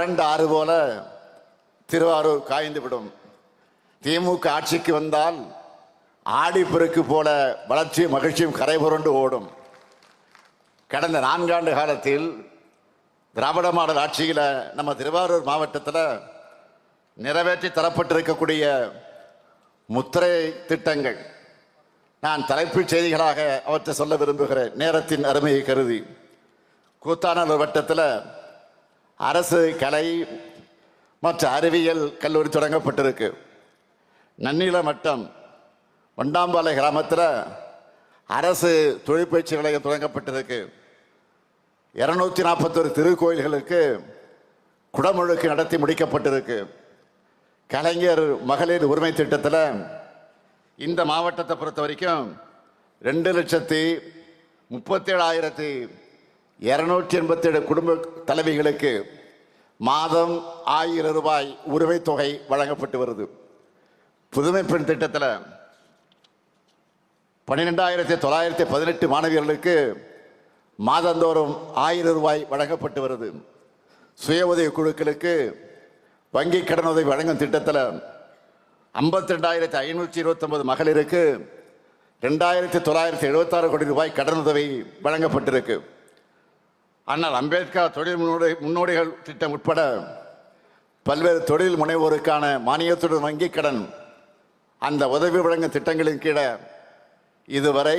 இரண்டு ஆறு போல திருவாரூர் காய்ந்து விடும். திமுக ஆட்சிக்கு வந்தால் ஆடிப்பெருக்கு போல வளர்ச்சியும் மகிழ்ச்சியும் கரை புரண்டு ஓடும். கடந்த நான்காண்டு காலத்தில் திராவிட மாடல் ஆட்சியில் நம்ம திருவாரூர் மாவட்டத்தில் நிறைவேற்றி தரப்பட்டிருக்கக்கூடிய முத்திரை திட்டங்கள். நான் தலைப்புச் செய்திகளாக அவற்றை சொல்ல விரும்புகிறேன். நேரத்தின் அருமையை கருதி. கூத்தானூர் வட்டத்தில் அரசு கலை மற்ற அறிவியல் கல்லூரி தொடங்கப்பட்டிருக்கு. நன்னில மட்டம் வண்டாம்பாலை கிராமத்தில் அரசு தொழிற்பயிற்சி நிலையம் தொடங்கப்பட்டிருக்கு. இருநூத்தி நாற்பத்தொரு திருக்கோயில்களுக்கு குடமுழுக்கு நடத்தி முடிக்கப்பட்டிருக்கு. கலைஞர் மகளிர் உரிமை திட்டத்தில் இந்த மாவட்டத்தை பொறுத்த வரைக்கும் ரெண்டு லட்சத்தி முப்பத்தேழாயிரத்தி இரநூற்றி எண்பத்தேழு குடும்ப தலைவிகளுக்கு மாதம் ஆயிரம் ரூபாய் உரிமை தொகை வழங்கப்பட்டு வருது. புதுமை பெண் திட்டத்தில் பன்னிரெண்டாயிரத்தி தொள்ளாயிரத்தி பதினெட்டு மாணவியர்களுக்கு மாதந்தோறும் ஆயிரம் ரூபாய் வழங்கப்பட்டு வருது. சுய உதவி குழுக்களுக்கு வங்கி கடனுதவி வழங்கும் திட்டத்தில் ஐம்பத்தி ரெண்டாயிரத்தி ஐநூற்றி இருபத்தொம்பது மகளிருக்கு ரெண்டாயிரத்தி தொள்ளாயிரத்தி எழுபத்தாறு கோடி ரூபாய் கடனுதவி வழங்கப்பட்டிருக்கு. ஆனால் அம்பேத்கர் தொழில் முன்னோடி முன்னோடிகள் திட்டம் உட்பட பல்வேறு தொழில் முனைவோருக்கான மானியத்துடன் வங்கிக் கடன் அந்த உதவி வழங்கும் திட்டங்களின் கீழே இதுவரை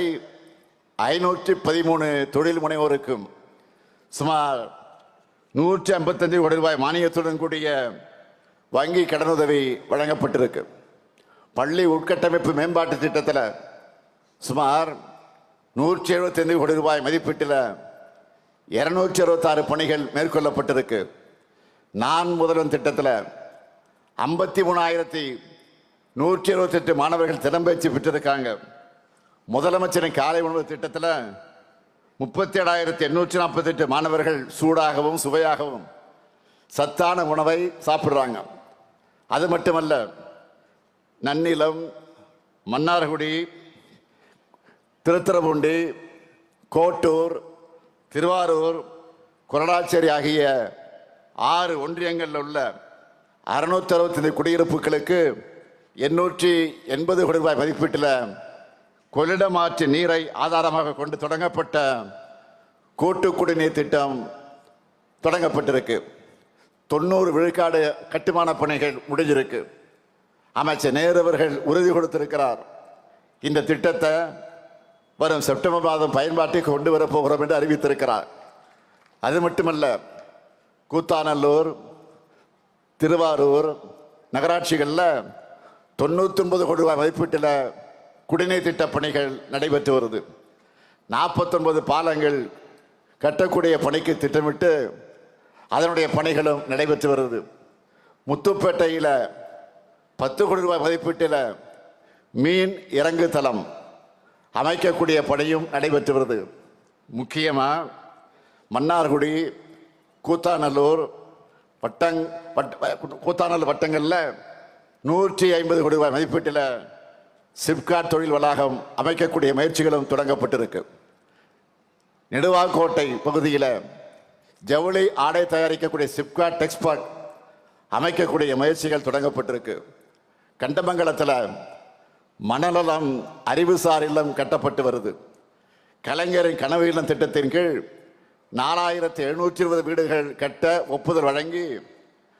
ஐநூற்றி பதிமூணு தொழில் முனைவோருக்கும் சுமார் நூற்றி ஐம்பத்தஞ்சு கோடி ரூபாய் மானியத்துடன் கூடிய வங்கி கடனுதவி வழங்கப்பட்டிருக்கு. பள்ளி உட்கட்டமைப்பு மேம்பாட்டு திட்டத்தில் சுமார் நூற்றி எழுபத்தைந்து கோடி ரூபாய் மதிப்பீட்டில் இருநூற்றி அறுபத்தாறு பணிகள் மேற்கொள்ளப்பட்டிருக்கு. நான் முதல்வன் திட்டத்தில் ஐம்பத்தி மூணாயிரத்தி நூற்றி இருபத்தெட்டு மாணவர்கள் திறம்பயிற்சி பெற்றிருக்காங்க. முதலமைச்சரின் காலை உணவு திட்டத்தில் முப்பத்தி ஏழாயிரத்தி எண்ணூற்றி நாற்பத்தெட்டு மாணவர்கள் சூடாகவும் சுவையாகவும் சத்தான உணவை சாப்பிட்றாங்க. அது மட்டுமல்ல நன்னிலம் மன்னார்குடி திருத்துறைப்பூண்டி கோட்டூர் திருவாரூர் கொரடாச்சேரி ஆகிய ஆறு ஒன்றியங்களில் உள்ள அறுநூத்தி அறுபத்தைந்து குடியிருப்புகளுக்கு எண்ணூற்றி எண்பது கோடி ரூபாய் மதிப்பீட்டில் கொள்ளிடம் ஆற்று நீரை ஆதாரமாக கொண்டு தொடங்கப்பட்ட கூட்டு குடிநீர் திட்டம் தொடங்கப்பட்டிருக்கு. தொண்ணூறு விழுக்காடு கட்டுமான பணிகள் முடிஞ்சிருக்கு. அமைச்சர் நேரு அவர்கள் உறுதி கொடுத்திருக்கிறார். இந்த திட்டத்தை வரும் செப்டம்பர் மாதம் பயன்பாட்டை கொண்டு வரப்போகிறோம் என்று அறிவித்திருக்கிறார். அது மட்டுமல்ல கூத்தாநல்லூர் திருவாரூர் நகராட்சிகளில் தொண்ணூற்றி ஒன்பது கோடி ரூபாய் மதிப்பீட்டில் குடிநீர் திட்ட பணிகள் நடைபெற்று வருது. நாற்பத்தொன்பது பாலங்கள் கட்டக்கூடிய பணிக்கு திட்டமிட்டு அதனுடைய பணிகளும் நடைபெற்று வருது. முத்துப்பேட்டையில் பத்து கோடி ரூபாய் மதிப்பீட்டில் மீன் இறங்கு தளம் அமைக்கக்கூடிய பணியும் நடைபெற்று வருது முக்கியமாக மன்னார்குடி கூத்தாநல்லூர் வட்டங் வட் கூத்தாநல்லூர் வட்டங்களில் நூற்றி ஐம்பது கோடி ரூபாய் மதிப்பீட்டில் சிப்காட் தொழில் வளாகம் அமைக்கக்கூடிய முயற்சிகளும் தொடங்கப்பட்டிருக்கு. நெடுவாக்கோட்டை பகுதியில் ஜவுளி ஆடை தயாரிக்கக்கூடிய சிப்காட் டெக்ஸ்பாட் அமைக்கக்கூடிய முயற்சிகள் தொடங்கப்பட்டிருக்கு. கண்டமங்கலத்தில் மணநலம் அறிவுசார் இல்லம் கட்டப்பட்டு வருது. கலைஞரின் கனவு இல்லம் திட்டத்தின் கீழ் நாலாயிரத்தி எழுநூற்றி இருபது வீடுகள் கட்ட ஒப்புதல் வழங்கி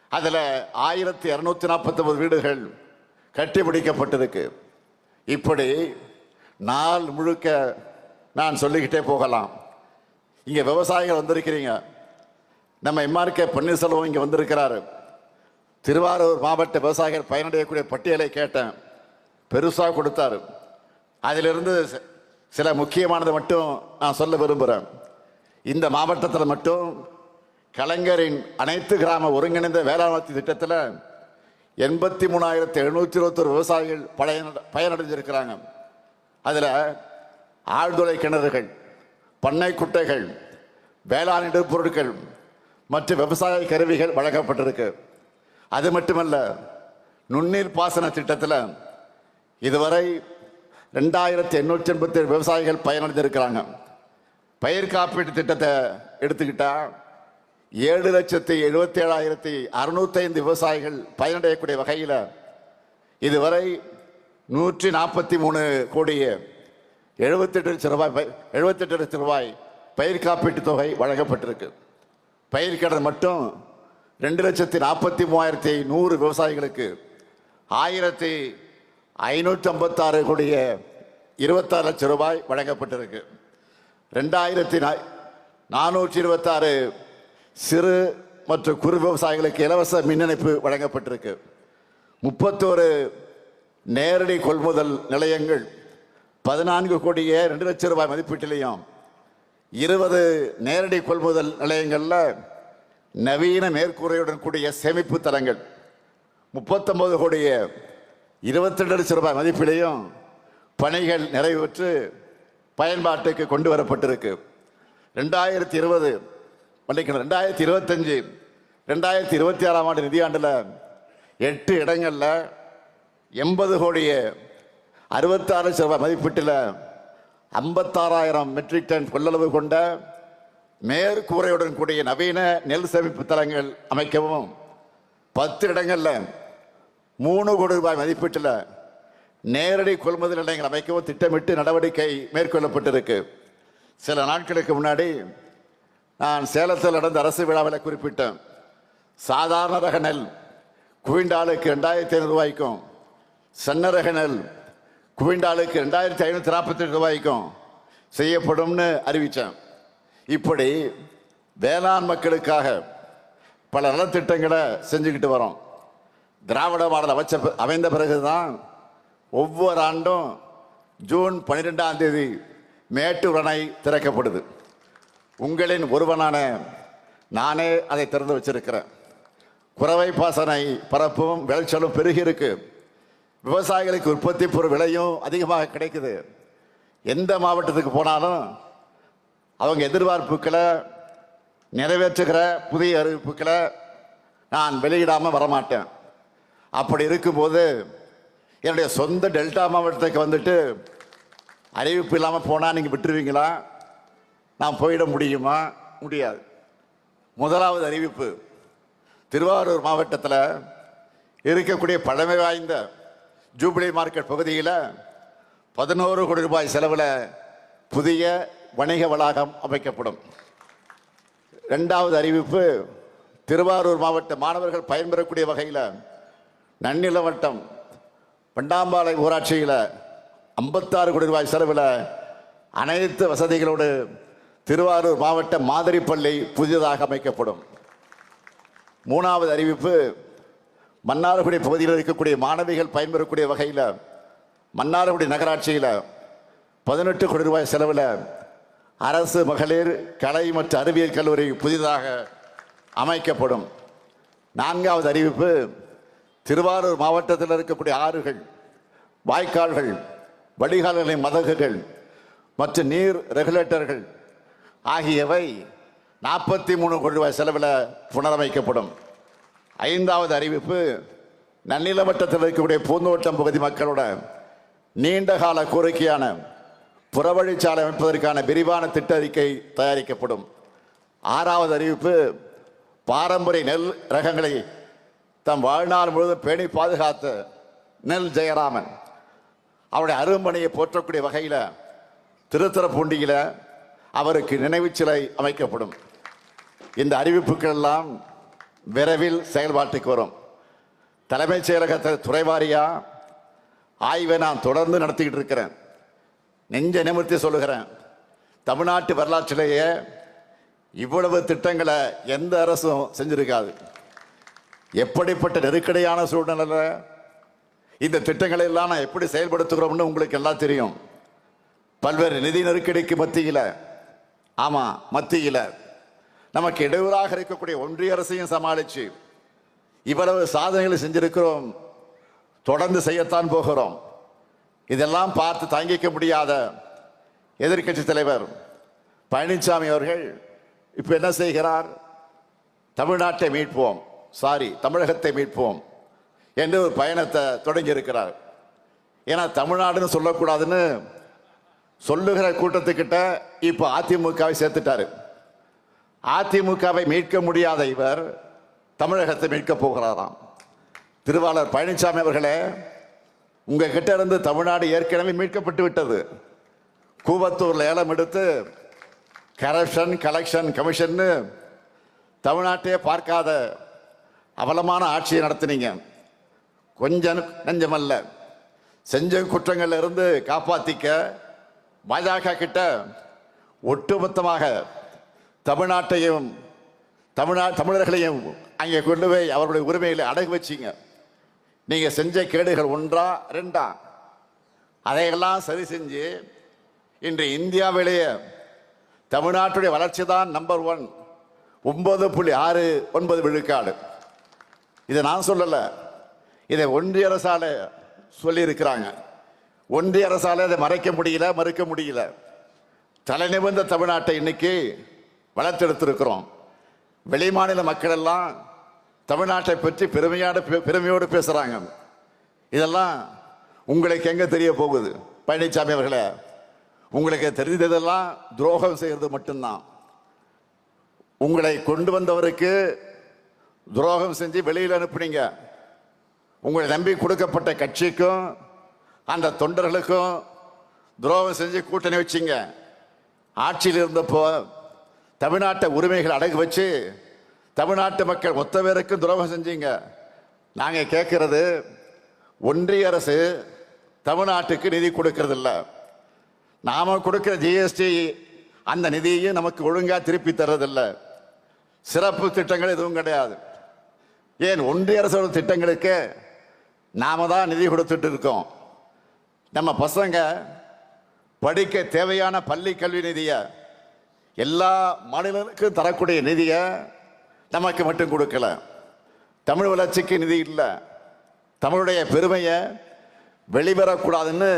அதில் ஆயிரத்தி இரநூத்தி நாற்பத்தொம்பது வீடுகள் கட்டி முடிக்கப்பட்டிருக்கு. இப்படி நாள் முழுக்க நான் சொல்லிக்கிட்டே போகலாம். இங்கே விவசாயிகள் வந்திருக்கிறீங்க. நம்ம எம்ஆர்கே பன்னீர்செல்வம் இங்கே வந்திருக்கிறாரு. திருவாரூர் மாவட்ட விவசாயிகள் பயனடையக்கூடிய பட்டியலை கேட்டேன். பெருசாக கொடுத்தாரு. அதிலிருந்து சில முக்கியமானதை மட்டும் நான் சொல்ல விரும்புகிறேன் இந்த மாவட்டத்தில் மட்டும் கலைஞரின் அனைத்து கிராம ஒருங்கிணைந்த வேளாண்மை திட்டத்தில் எண்பத்தி மூணாயிரத்தி எழுநூற்றி இருபத்தொரு விவசாயிகள் பயன பயனடைஞ்சிருக்கிறாங்க. அதில் ஆழ்துளை கிணறுகள் பண்ணை குட்டைகள் வேளாண் இடுபொருட்கள் மற்றும் விவசாய கருவிகள் வழங்கப்பட்டிருக்கு. அது மட்டுமல்ல நுண்ணீர் பாசன திட்டத்தில் இதுவரை ரெண்டாயிரத்தி எண்ணூற்றி எண்பத்தி ஏழு விவசாயிகள் பயனடைஞ்சிருக்கிறாங்க பயிர் காப்பீட்டு திட்டத்தை எடுத்துக்கிட்டா ஏழு லட்சத்தி எழுபத்தி ஏழாயிரத்தி அறுநூத்தைந்து விவசாயிகள் பயனடையக்கூடிய வகையில் இதுவரை நூற்றி நாற்பத்தி மூணு கோடியே எழுபத்தெட்டு லட்சம் ரூபாய் ப- எழுபத்தெட்டு லட்சம் ரூபாய் பயிர் காப்பீட்டுத் தொகை வழங்கப்பட்டிருக்கு. பயிர் கடன் மட்டும் ரெண்டு லட்சத்தி நாற்பத்தி மூவாயிரத்தி நூறு விவசாயிகளுக்கு ஆயிரத்தி ஐநூற்றி ஐம்பத்தாறு கோடிய இருபத்தாறு லட்சம் ரூபாய் வழங்கப்பட்டிருக்கு. ரெண்டாயிரத்தி நா- நானூற்றி இருபத்தாறு சிறு மற்றும் குறு விவசாயிகளுக்கு இலவச மின் இணைப்பு வழங்கப்பட்டிருக்கு. முப்பத்தோரு நேரடி கொள்முதல் நிலையங்கள் பதினான்கு கோடியே ரெண்டு லட்சம் ரூபாய் மதிப்பீட்டிலையும் இருபது நேரடி கொள்முதல் நிலையங்களில் நவீன மேற்கூரையுடன் கூடிய சேமிப்பு தலங்கள் முப்பத்தொம்போது கோடிய இருபத்தி லட்சம் ரூபாய் மதிப்பிலையும் பணிகள் நிறைவேற்று பயன்பாட்டுக்கு கொண்டு வரப்பட்டிருக்கு. ரெண்டாயிரத்தி இருபது மன்னிக்கணும் ரெண்டாயிரத்தி இருபத்தஞ்சு ரெண்டாயிரத்தி இருபத்தி ஆறாம் ஆண்டு நிதியாண்டில் எட்டு இடங்களில் எண்பது கோடியே அறுபத்தாறு லட்சம் ரூபாய் மதிப்பீட்டில் ஐம்பத்தாறாயிரம் மெட்ரிக் டன் கொள்ளளவு கொண்ட மேற்கூரையுடன் கூடிய நவீன நெல் சேமிப்பு தளங்கள் அமைக்கவும் பத்து இடங்களில் மூணு கோடி ரூபாய் மதிப்பீட்டில் நேரடி கொள்முதல் நிலையங்கள் அமைக்கவும் திட்டமிட்டு நடவடிக்கை மேற்கொள்ளப்பட்டிருக்கு. சில நாட்களுக்கு முன்னாடி நான் சேலத்தில் நடந்த அரசு விழாவில் குறிப்பிட்டேன். சாதாரண ரக நெல் குவிண்டாலுக்கு ரெண்டாயிரத்தி ஐநூறு ரூபாய்க்கும் சன்ன ரக நெல் குவிண்டாலுக்கு ரெண்டாயிரத்தி ஐநூற்றி நாற்பத்தி ரூபாய்க்கும் செய்யப்படும்னு அறிவித்தேன் இப்படி வேளாண் மக்களுக்காக பல நலத்திட்டங்களை செஞ்சுக்கிட்டு வரோம். திராவிட மாடல் அமைச்ச அமைந்த பிறகுதான் ஒவ்வொரு ஆண்டும் ஜூன் பன்னிரெண்டாம் தேதி மேட்டூர் அணை திறக்கப்படுது. உங்களின் ஒருவனான நானே அதை திறந்து வச்சிருக்கிறேன். குறவை பாசனை பரப்பும் விளைச்சலும் பெருகி இருக்கு விவசாயிகளுக்கு உற்பத்தி பொருள் விலையும் அதிகமாக கிடைக்குது. எந்த மாவட்டத்துக்கு போனாலும் அவங்க எதிர்பார்ப்புகளை நிறைவேற்றுகிற புதிய அறிவிப்புகளை நான் வெளியிடாமல் வரமாட்டேன். அப்படி இருக்கும்போது என்னுடைய சொந்த டெல்டா மாவட்டத்துக்கு வந்துட்டு அறிவிப்பு இல்லாமல் போனால் நீங்கள் விட்டுருவீங்களா? நான் போயிட முடியுமா? முடியாது. முதலாவது அறிவிப்பு திருவாரூர் மாவட்டத்தில் இருக்கக்கூடிய பழமை வாய்ந்த ஜூபிலி மார்க்கெட் பகுதியில் பதினோரு கோடி ரூபாய் செலவில் புதிய வணிக வளாகம் அமைக்கப்படும். ரெண்டாவது அறிவிப்பு திருவாரூர் மாவட்ட மாணவர்கள் பயன்பெறக்கூடிய வகையில் நன்னில வட்டம் பண்டாம்பாளை ஊராட்சியில் ஐம்பத்தாறு கோடி ரூபாய் செலவில் அனைத்து வசதிகளோடு திருவாரூர் மாவட்ட மாதிரி பள்ளி புதியதாக அமைக்கப்படும். மூணாவது அறிவிப்பு மன்னார்குடி பகுதியில் இருக்கக்கூடிய மாணவிகள் பயன்பெறக்கூடிய வகையில் மன்னார்குடி நகராட்சியில் பதினெட்டு கோடி ரூபாய் செலவில் அரசு மகளிர் கலை மற்றும் அறிவியல் கல்லூரி புதிதாக அமைக்கப்படும். நான்காவது அறிவிப்பு திருவாரூர் மாவட்டத்தில் இருக்கக்கூடிய ஆறுகள் வாய்க்கால்கள் வடிகால்களின் மதகுகள் மற்றும் நீர் ரெகுலேட்டர்கள் ஆகியவை நாற்பத்தி மூணு கோடி ரூபாய் செலவில் புனரமைக்கப்படும். ஐந்தாவது அறிவிப்பு நன்னில வட்டத்தில் இருக்கக்கூடிய பூந்தோட்டம் பகுதி மக்களோட நீண்ட கால கோரிக்கையான புறவழிச்சாலை அமைப்பதற்கான விரிவான திட்ட அறிக்கை தயாரிக்கப்படும். ஆறாவது அறிவிப்பு பாரம்பரிய நெல் ரகங்களை தம் வாழ்நாள் முழுவதும் பேணி பாதுகாத்த நெல் ஜெயராமன் அவருடைய அரும்பணியை போற்றக்கூடிய வகையில் திருத்துறைப்பூண்டியில் அவருக்கு நினைவு சிலை அமைக்கப்படும். இந்த அறிவிப்புகள் எல்லாம் விரைவில் செயல்பாட்டுக்கு வரும். தலைமைச் செயலகத்தை துறைவாரியாக ஆய்வை நான் தொடர்ந்து நடத்திக்கிட்டு இருக்கிறேன். நெஞ்ச நிமிர்த்தி சொல்லுகிறேன். தமிழ்நாட்டு வரலாற்றிலேயே இவ்வளவு திட்டங்களை எந்த அரசும் செஞ்சிருக்காது. எப்படிப்பட்ட நெருக்கடியான சூழ்நிலையில் இந்த திட்டங்களை எல்லாம் நான் எப்படி செயல்படுத்துகிறோம்னு உங்களுக்கு எல்லாம் தெரியும். பல்வேறு நிதி நெருக்கடிக்கு மத்தியில் ஆமாம் மத்தியில் நமக்கு இடையூறாக இருக்கக்கூடிய ஒன்றிய அரசையும் சமாளித்து இவ்வளவு சாதனைகளை செஞ்சிருக்கிறோம். தொடர்ந்து செய்யத்தான் போகிறோம். இதெல்லாம் பார்த்து தாங்கிக்க முடியாத எதிர்க்கட்சி தலைவர் பழனிசாமி அவர்கள் இப்போ என்ன செய்கிறார்? தமிழ்நாட்டை மீட்போம். சாரி தமிழகத்தை மீட்போம் என்று ஒரு பயணத்தை தொடங்கி இருக்கிறார் ஏன்னா தமிழ்நாடுன்னு சொல்லக்கூடாதுன்னு சொல்லுகிற கூட்டத்துக்கிட்ட இப்போ அதிமுகவை சேர்த்துட்டாரு. அதிமுகவை மீட்க முடியாத இவர் தமிழகத்தை மீட்கப் போகிறாராம். திருவாளர் பழனிசாமி அவர்களே உங்க கிட்ட இருந்து தமிழ்நாடு ஏற்கனவே மீட்கப்பட்டு விட்டது. கூவத்தூரில் ஏலம் எடுத்து கரப்ஷன் கலெக்ஷன் கமிஷன்னு தமிழ்நாட்டையே பார்க்காத அவலமான ஆட்சியை நடத்தினீங்க. கொஞ்சம் நெஞ்சமல்ல. செஞ்ச குற்றங்கள்ல இருந்து காப்பாத்திக்க பாஜக கிட்ட ஒட்டுமொத்தமாக தமிழ்நாட்டையும் தமிழ்நா தமிழர்களையும் அங்கே கொண்டு போய் அவருடைய உரிமைகளை அடகு வச்சீங்க. நீங்கள் செஞ்ச கேடுகள் ஒன்றா ரெண்டா? அதையெல்லாம் சரி செஞ்சு இன்று இந்தியாவிலேயே தமிழ்நாட்டுடைய வளர்ச்சி தான் நம்பர் ஒன் ஒன்பது புள்ளி ஆறு ஒன்பது விழுக்காடு. இதை நான் சொல்லலை. இதை ஒன்றிய அரசால சொல்லியிருக்கிறாங்க. ஒன்றிய அரசால இதை மறைக்க முடியல மறுக்க முடியல. தலைநிமிர்ந்த தமிழ்நாட்டை இன்னைக்கு வளர்த்தெடுத்திருக்கிறோம். வெளிமாநில மக்கள் எல்லாம் தமிழ்நாட்டை பற்றி பெருமையோடு பெருமையோடு பேசுகிறாங்க இதெல்லாம் உங்களுக்கு எங்கே தெரிய போகுது? பழனிசாமி அவர்களே உங்களுக்கு தெரிந்ததெல்லாம் துரோகம் செய்கிறது மட்டும்தான். உங்களை கொண்டு வந்தவருக்கு துரோகம் செஞ்சு வெளியில் அனுப்புனீங்க. உங்களை நம்பி கொடுக்கப்பட்ட கட்சிக்கும் அந்த தொண்டர்களுக்கும் துரோகம் செஞ்சு கூட்டணி வச்சிங்க. ஆட்சியில் இருந்தப்போ தமிழ்நாட்டை உரிமைகள் அடகு வச்சு தமிழ்நாட்டு மக்கள் மொத்த பேருக்கும் துரோகம் செஞ்சீங்க. நாங்கள் கேட்கறது ஒன்றிய அரசு தமிழ்நாட்டுக்கு நிதி கொடுக்கறது இல்ல நாம கொடுக்குற ஜிஎஸ்டி அந்த நிதியையும் நமக்கு ஒழுங்காக திருப்பி தர்றதில்லை. சிறப்பு திட்டங்கள் எதுவும் கிடையாது. ஏன் ஒன்றிய அரசோட திட்டங்களுக்கு நாம தான் நிதி கொடுத்துட்டு இருக்கோம். நம்ம பசங்க படிக்க தேவையான பள்ளி கல்வி நிதியை எல்லா மாநிலங்களுக்கும் தரக்கூடிய நிதியை நமக்கு மட்டும் கொடுக்கல. தமிழ் வளர்ச்சிக்கு நிதி இல்லை. தமிழுடைய பெருமையை வெளிவரக்கூடாதுன்னு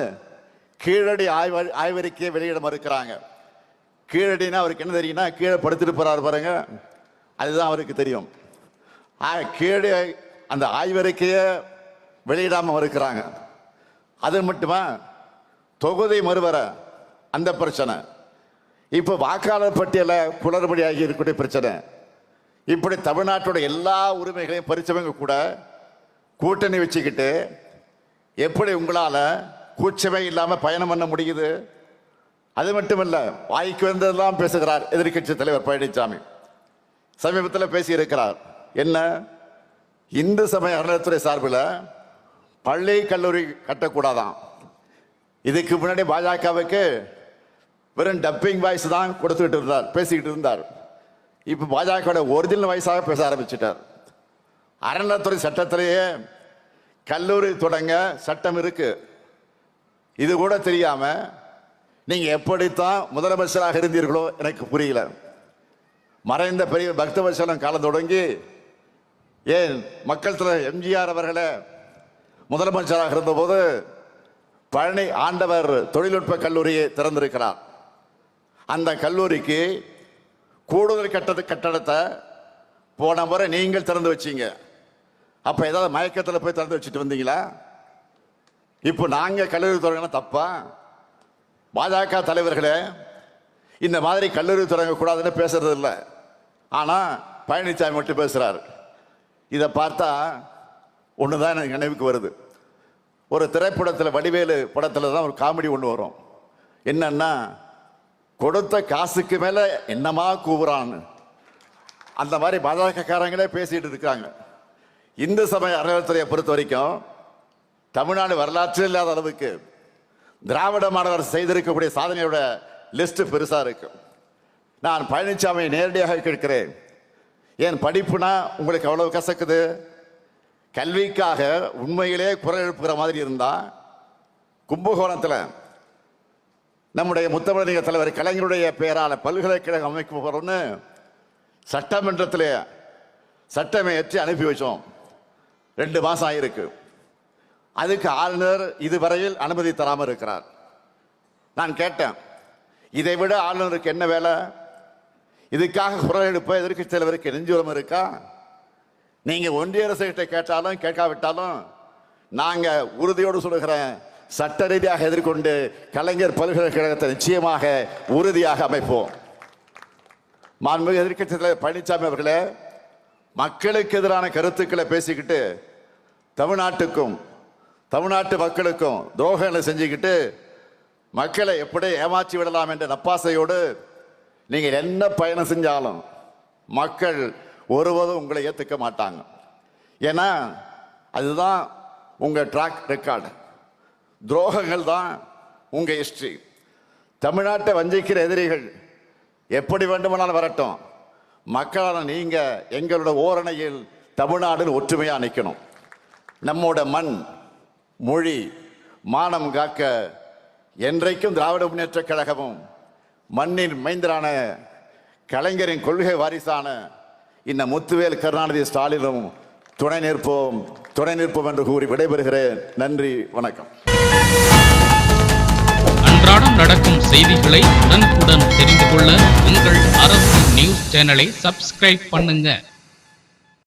கீழடி ஆய்வு ஆய்வறிக்கையை வெளியிட மறுக்கிறாங்க. கீழடினா அவருக்கு என்ன தெரியும்னா கீழே படுத்துட்டு போகிறார் பாருங்க. அதுதான் அவருக்கு தெரியும். கீழே அந்த ஆய்வறிக்கையை வெளியிடாமல் இருக்கிறாங்க அது மட்டுமா? தொகுதி மறுவர அந்த பிரச்சனை. இப்போ வாக்காளர் பட்டியலை குளறுபடியாகி இருக்கக்கூடிய பிரச்சனை. இப்படி தமிழ்நாட்டோட எல்லா உரிமைகளையும் பறிச்சவங்க கூட கூட்டணி வச்சுக்கிட்டு எப்படி உங்களால் கூச்சமே இல்லாமல் பயணம் பண்ண முடியுது? அது மட்டும் இல்லை வாய்க்கு வந்ததெல்லாம் பேசுகிறார் எதிர்க்கட்சி தலைவர் பழனிசாமி சமீபத்தில் பேசியிருக்கிறார். என்ன? இந்து சமய அறநிலையத்துறை சார்பில் பள்ளி கல்லூரி கட்டக்கூடாதான். இதுக்கு முன்னாடி பாஜகவுக்கு வெறும் டப்பிங் வாய்ஸ் தான் கொடுத்துக்கிட்டு இருந்தார் பேசிக்கிட்டு இருந்தார். இப்போ பாஜகவோட ஒரிஜினல் வாய்ஸாக பேச ஆரம்பிச்சிட்டார். அறநிலையத்துறை சட்டத்திலேயே கல்லூரி தொடங்க சட்டம் இருக்கு. இது கூட தெரியாம நீங்க எப்படித்தான் முதலமைச்சராக இருந்தீர்களோ எனக்கு புரியல. மறைந்த பெரிய பக்தவசலம் காலம் தொடங்கி ஏன் மக்கள் தலைவர் எம்ஜிஆர் அவர்களே முதலமைச்சராக இருந்தபோது பழனி ஆண்டவர் தொழில்நுட்ப கல்லூரியை திறந்திருக்கிறார். அந்த கல்லூரிக்கு கூடுதல் கட்டது கட்டடத்தை போன முறை நீங்கள் திறந்து வச்சீங்க. அப்போ ஏதாவது மயக்கத்தில் போய் திறந்து வச்சுட்டு வந்தீங்களா? இப்போ நாங்கள் கல்லூரி தொடங்கினா தப்பா? பாஜக தலைவர்களே இந்த மாதிரி கல்லூரி தொடங்கக்கூடாதுன்னு பேசுறது இல்லை ஆனால் பழனிசாமி மட்டும் பேசுகிறாரு இதை பார்த்தா ஒன்று தான் எனக்கு நினைவுக்கு வருது. ஒரு திரைப்படத்தில் வடிவேலு படத்தில் தான் ஒரு காமெடி ஒன்று வரும். என்னன்னா கொடுத்த காசுக்கு மேலே என்னமா கூவுறான்னு. அந்த மாதிரி பாஜகக்காரங்களே பேசிகிட்டு இருக்காங்க. இந்து சமய அறநிலையத்துறையை பொறுத்த வரைக்கும் தமிழ்நாடு வரலாற்றில் இல்லாத அளவுக்கு திராவிட மாணவர் செய்திருக்கக்கூடிய சாதனையோட லிஸ்ட் பெருசாக இருக்கும் நான் பழனிசாமியை நேரடியாக கேட்கிறேன். ஏன் படிப்புனா உங்களுக்கு அவ்வளவு கசக்குது? கல்விக்காக உண்மையிலே குரல் எழுப்புகிற மாதிரி இருந்தால் கும்பகோணத்தில் நம்முடைய முத்தமிழக தலைவர் கலைஞருடைய பெயரால் பல்கலைக்கழகம் அமைக்க போகிறோம்னு சட்டமன்றத்தில் சட்டமே ஏற்றி அனுப்பி வச்சோம். ரெண்டு மாதம் ஆயிருக்கு. அதுக்கு ஆளுநர் இதுவரையில் அனுமதி தராமல் இருக்கிறார். நான் கேட்டேன் இதை விட ஆளுநருக்கு என்ன வேலை? இதுக்காக குரல் எடுப்ப எதிர்கட்சி தலைவருக்கு நெஞ்சுரம் இருக்கா? நீங்க ஒன்றிய அரசு கிட்ட கேட்டாலும் கேட்காவிட்டாலும் நாங்க உறுதியோடு சொல்லுகிறேன் சட்ட ரீதியாக எதிர்கொண்டு கலைஞர் பல்கலைக்கழகத்தை நிச்சயமாக உறுதியாக அமைப்போம். மாண்புமிகு எதிர்கட்சி தலைவர் பழனிசாமி அவர்களே மக்களுக்கு எதிரான கருத்துக்களை பேசிக்கிட்டு தமிழ்நாட்டுக்கும் தமிழ்நாட்டு மக்களுக்கும் துரோகங்களை செஞ்சுக்கிட்டு மக்களை எப்படி ஏமாற்றி விடலாம் என்ற நப்பாசையோடு நீங்கள் என்ன பயணம் செஞ்சாலும் மக்கள் ஒருவதும் உங்களை ஏற்றுக்க மாட்டாங்க. ஏன்னா அதுதான் உங்கள் ட்ராக் ரெக்கார்டு துரோகங்கள் தான் உங்கள் ஹிஸ்ட்ரி தமிழ்நாட்டை வஞ்சிக்கிற எதிரிகள் எப்படி வேண்டுமானாலும் வரட்டும். மக்களான நீங்கள் எங்களோட ஓரணையில் தமிழ்நாடு ஒற்றுமையாக நிற்கணும் நம்மோட மண் மொழி மானம் காக்க என்றைக்கும் திராவிட முன்னேற்ற கழகமும் மண்ணின் மைந்தரான கலைஞரின் கொள்கை வாரிசான இந்த முத்துவேல் கருணாநிதி ஸ்டாலினும் துணை நிற்போம் துணை நிற்போம் என்று கூறி விடைபெறுகிறேன். நன்றி வணக்கம். அன்றாடம் நடக்கும் செய்திகளை உடனுக்குடன் தெரிந்து கொள்ள உங்கள் அரசு நியூஸ் சேனலை சப்ஸ்கிரைப் பண்ணுங்க.